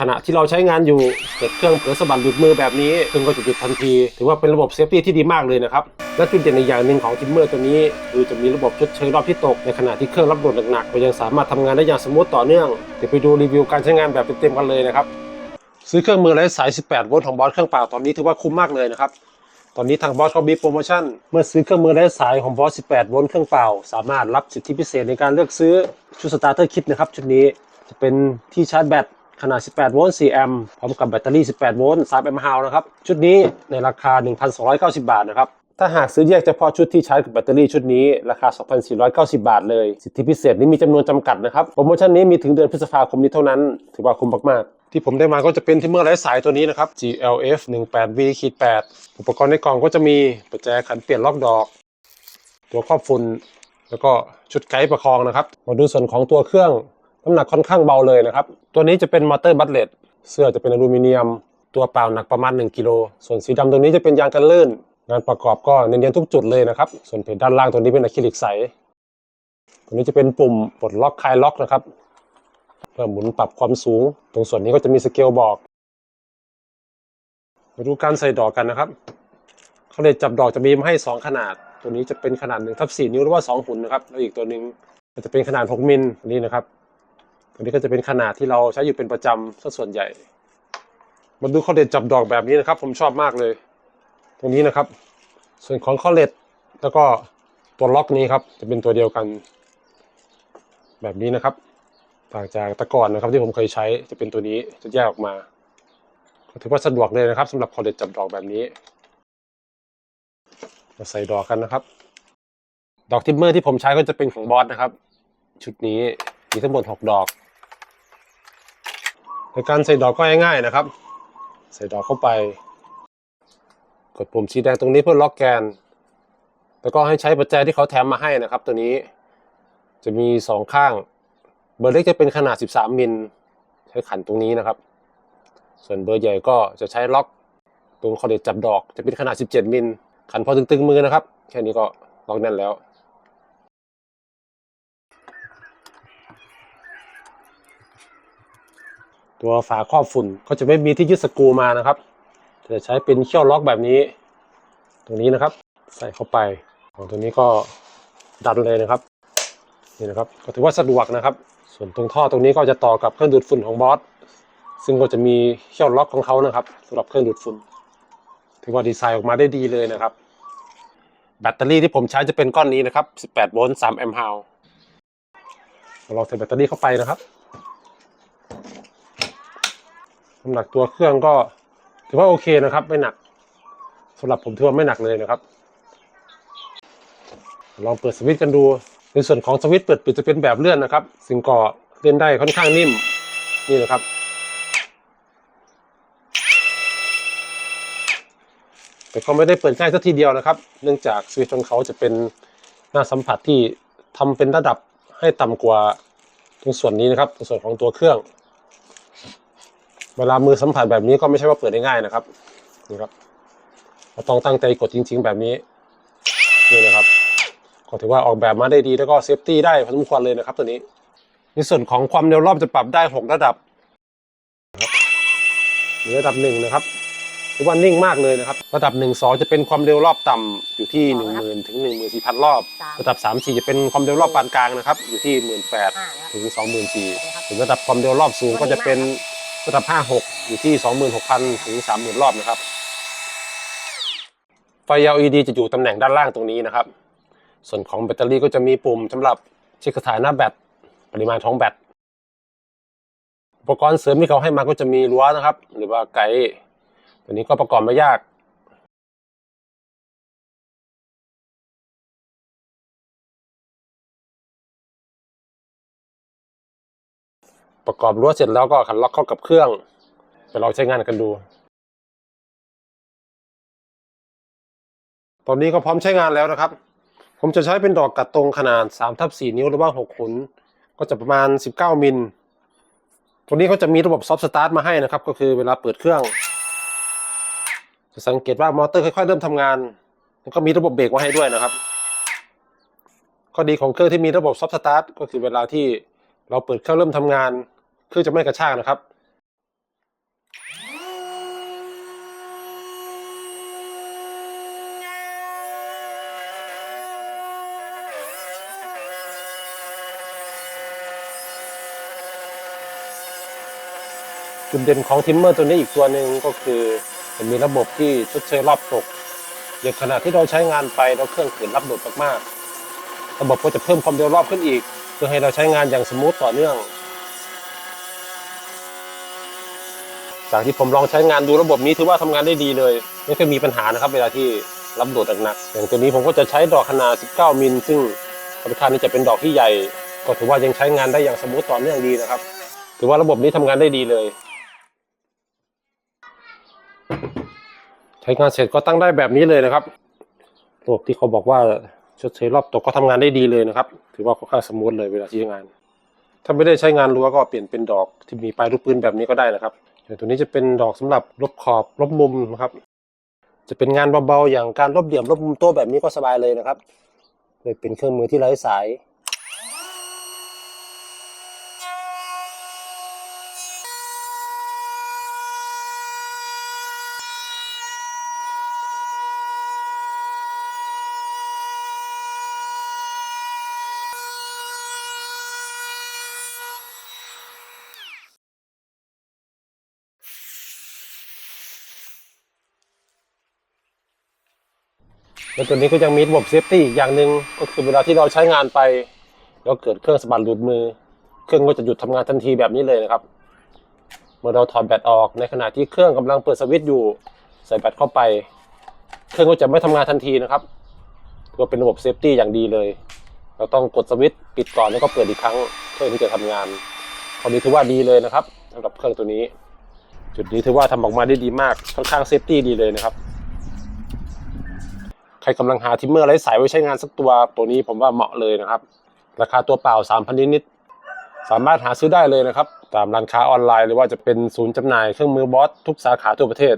ขณะที่เราใช้งานอยู่เกิดเครื่องเผลอสะบัดหลุดมือแบบนี้เครื่องก็จะหยุดทันที ถือว่าเป็นระบบเซฟตี้ที่ดีมากเลยนะครับ และจุดเด่นอีกอย่างหนึ่งของทิมเมอร์ตัวนี้ คือจะมีระบบชดเชยรอบที่ตก ในขณะที่เครื่องรับโหลดหนักๆก็ยังสามารถทำงานได้อย่างสมูทต่อเนื่องเดี๋ยวไปดูรีวิวการใช้งานแบบเต็มๆกันเลยนะครับซื้อเครื่องมือไร้สาย 18 โวลต์ของบอสเครื่องเปล่าตอนนี้ถือว่าคุ้มมากเลยนะครับตอนนี้ทางบอสเขามีโปรโมชั่น เมื่อซื้อเครื่องมือไร้สายของบอส 18 โวลต์เครื่องเปล่า สามารถรับสิทธิพิเศษในการเลือกซื้อชุดสตาร์เตอร์คิดนะครับชุดนี้จะเป็นที่ชาร์จแบต ขนาด 18 โวลต์ 4 แอมป์พร้อมกับแบตเตอรี่ 18 โวลต์ 3 แอมป์ฮาวนะครับ ชุดนี้ในราคา 1,290 บาทนะครับ ถ้าหากซื้อแยกเฉพาะชุดที่ชาร์จกับแบตเตอรี่ชุดนี้ ราคา 2,490 บาทเลย สิทธิพิเศษนี้มีจำนวนจำกัดนะครับ โปรโมชั่นนี้มีถึงเดือนพฤษภาคมนี้เท่านั้น ถือว่าคุ้มมากๆที่ผมได้มาก็จะเป็นที่เมื่อไร้สายตัวนี้นะครับ GLF 18 V 8อุปกรณ์ในกล่องก็จะมีประแจขันเปลี่ยนล็อกดอก ตัวครอบฝุ่นแล้วก็ชุดไกด์ประคองนะครับ มาดูส่วนของตัวเครื่อง น้ำหนักค่อนข้างเบาเลยนะครับ ตัวนี้จะเป็นมอเตอร์บัตเลตเสื้อจะเป็นอลูมิเนียม ตัวเปล่าหนักประมาณ 1กิโลส่วนสีดำตัวนี้จะเป็นยางกันลื่น งานประกอบก็เนียนๆทุกจุดเลยนะครับ ส่วนเพจด้านล่างตัวนี้เป็นอะคริลิกใสตัวนี้จะเป็นปุ่มปลดล็อกคลายล็อกนะครับเพื่อหมุนปรับความสูง ตรงส่วนนี้ก็จะมีสเกลบอกมาดูการใส่ดอกกันนะครับเขาเลยจับดอกจะมีมาให้ 2 ขนาด ตัวนี้จะเป็นขนาด1ทับ4นิ้วหรือว่า2หุ่นนะครับแล้วอีกตัวหนึ่งจะเป็นขนาด 6มิลนนี้นะครับ ตัวนี้ก็จะเป็นขนาดที่เราใช้อยู่เป็นประจำซะส่วนใหญ่ มาดูข้อเด็ดจับดอกแบบนี้นะครับ ผมชอบมากเลย ตรงนี้นะครับ ส่วนของข้อเล็ดแล้วก็ตัวล็อกนี้ครับ จะเป็นตัวเดียวกัน แบบนี้นะครับ ต่างจากตะก่อนนะครับ ที่ผมเคยใช้จะเป็นตัวนี้จะแยกออกมาถือว่าสะดวกเลยนะครับสำหรับคอเล็ดจับดอกแบบนี้มาใส่ดอกกันนะครับ ดอกทิมเมอร์ที่ผมใช้ก็จะเป็นของบอสนะครับ ชุดนี้มีทั้งหมด6ดอก ในการใส่ดอกก็ง่ายๆนะครับ ใส่ดอกเข้าไป กดปุ่มสีแดงตรงนี้เพื่อล็อกแกน แล้วก็ให้ใช้ปัจจัยที่เขาแถมมาให้นะครับ ตัวนี้จะมีสองข้าง เบอร์เล็กจะเป็นขนาด 13 มิลใช้ขันตรงนี้นะครับ ส่วนเบอร์ใหญ่ก็จะใช้ล็อกตรงคอเด็ดจับดอกจะเป็นขนาด 17 มิลขันพอตึงๆมือนะครับ แค่นี้ก็ล็อกแน่นแล้ว ตัวฝาครอบฝุ่นก็จะไม่มีที่ยึดสกรูมานะครับจะใช้เป็นเขี้ยวล็อกแบบนี้ ตรงนี้นะครับ ใส่เข้าไปของตัวนี้ก็ดันเลยนะครับนี่นะครับก็ถือว่าสะดวกนะครับ ส่วนตรงท่อตรงนี้ก็จะต่อกับเครื่องดูดฝุ่นของบอสซึ่งก็จะมีเขี้ยวล็อกของเขานะครับสำหรับเครื่องดูดฝุ่นถือว่าดีไซน์ออกมาได้ดีเลยนะครับ แบตเตอรี่ที่ผมใช้จะเป็นก้อนนี้นะครับ 18 โวลต์ 3 แอมป์ฮาวเราใส่แบตเตอรี่เข้าไปนะครับ น้ำหนักตัวเครื่องก็ถือว่าโอเคนะครับ ไม่หนักสำหรับผมถือว่าไม่หนักเลยนะครับ ลองเปิดสวิตช์กันดู ในส่วนของสวิตช์เปิดปิดจะเป็นแบบเลื่อนนะครับซึ่งก็เล่นได้ค่อนข้างนิ่มนี่นะครับแต่ก็ไม่ได้เปิดง่ายสักทีเดียวนะครับ เนื่องจากสวิตช์ของเขาจะเป็นหน้าสัมผัสที่ทำเป็นระดับให้ต่ำกว่าตรงส่วนนี้นะครับตรงส่วนของตัวเครื่อง เวลามือสัมผัสแบบนี้ก็ไม่ใช่ว่าเปิดได้ง่ายนะครับนี่ครับเราต้องตั้งใจกดจริง ๆ แบบนี้นี่นะครับก็ถือว่าออกแบบมาได้ดีแล้วก็เซฟตี้ได้พอสมควรเลยนะครับ ตัวนี้ ในส่วนของความเร็วรอบจะปรับได้ 6 ระดับนะครับมีระดับหนึ่งนะครับถือว่านิ่งมากเลยนะครับ ระดับ1 2จะเป็นความเร็วรอบต่ำอยู่ที่ 1 0,000ถึง14,000รอบ ระดับ3 4จะเป็นความเร็วรอบปานกลางนะครับ อยู่ที่18,000ถึง24,000ถึงระดับความเร็วรอบสูงก็จะเป็น ระดับ 5 6 อยู่ที่ 26,000 ถึง 30,000 รอบนะครับ ไฟ LED จะอยู่ตำแหน่งด้านล่างตรงนี้นะครับ ส่วนของแบตเตอรี่ก็จะมีปุ่มสำหรับเช็คสถานะแบตปริมาณของแบตอุปกรณ์เสริมที่เขาให้มาก็จะมีรั้วนะครับ หรือว่าไกด์ตัวนี้ก็ประกอบไม่ยาก ประกอบรั้วเสร็จแล้วก็ขันล็อกเข้ากับเครื่องไปลองใช้งานกันดู ตอนนี้ก็พร้อมใช้งานแล้วนะครับ ผมจะใช้เป็นดอกกัดตรงขนาด3ทับ4นิ้วหรือว่า6ขุน ก็จะประมาณ 19 มิล ตัวนี้เขาจะมีระบบซอฟต์สตาร์ทมาให้นะครับ ก็คือเวลาเปิดเครื่อง จะสังเกตว่ามอเตอร์ค่อยๆเริ่มทำงาน แล้วก็มีระบบเบรกมาให้ด้วยนะครับ ข้อดีของเครื่องที่มีระบบซอฟต์สตาร์ทก็คือเวลาที่เราเปิดเครื่องเริ่มทำงาน เพื่อจะไม่กระชากนะครับจุดเด่นของทิมเมอร์ตัวนี้อีกตัวหนึ่งก็คือจะมีระบบที่ชดเชยรอบตกอย่างขณะที่เราใช้งานไปเราเครื่องขืนรับโดดมากๆ ระบบก็จะเพิ่มความเร็วรอบขึ้นอีก เพื่อให้เราใช้งานอย่างสมูทต่อเนื่อง จากที่ผมลองใช้งานดูระบบนี้ถือว่าทำงานได้ดีเลย ไม่เคยมีปัญหานะครับ เวลาที่รับโดดหนักๆอย่างตัวนี้ผมก็จะใช้ดอกขนาด 19 มิล ซึ่งค่อนข้างที่จะเป็นดอกที่ใหญ่ ก็ถือว่ายังใช้งานได้อย่างสมูทต่อเนื่องดีนะครับ ถือว่าระบบนี้ทำงานได้ดีเลย ใช้งานเสร็จก็ตั้งได้แบบนี้เลยนะครับระบบที่เขาบอกว่าชดเชยรอบตกก็ทำงานได้ดีเลยนะครับ ถือว่าค่อนข้างสมูทเลยเวลาที่ใช้งาน ถ้าไม่ได้ใช้งานรั้วก็เปลี่ยนเป็นดอกที่มีปลายลูกปืนแบบนี้ก็ได้นะครับ ตัวนี้จะเป็นดอกสำหรับลบขอบลบมุมนะครับ จะเป็นงานเบาๆอย่างการลบเหลี่ยมลบมุมโต๊ะแบบนี้ก็สบายเลยนะครับเลยเป็นเครื่องมือที่ไร้สาย แล้วตัวนี้ก็ยังมีระบบเซฟตี้อีกอย่างหนึ่งก็คือเวลาที่เราใช้งานไป แล้วเกิดเครื่องสะบัดหลุดมือ เครื่องก็จะหยุดทำงานทันทีแบบนี้เลยนะครับ เมื่อเราถอดแบตออกในขณะที่เครื่องกำลังเปิดสวิตช์อยู่ใส่แบตเข้าไป เครื่องก็จะไม่ทำงานทันทีนะครับถือว่าเป็นระบบเซฟตี้อย่างดีเลย เราต้องกดสวิตช์ปิดก่อนแล้วก็เปิดอีกครั้งเครื่องถึงจะทำงานข้อนี้ถือว่าดีเลยนะครับสำหรับเครื่องตัวนี้ จุดนี้ถือว่าทำออกมาได้ดีมากค่อนข้างเซฟตี้ดีเลยนะครับ กำลังหาทิมเมอร์ไร้สายไว้ใช้งานสักตัวตัวนี้ผมว่าเหมาะเลยนะครับ ราคาตัวเปล่า 3,000 นิดๆสามารถหาซื้อได้เลยนะครับ ตามร้านค้าออนไลน์หรือว่าจะเป็นศูนย์จำหน่ายเครื่องมือบอสทุกสาขาทั่วประเทศ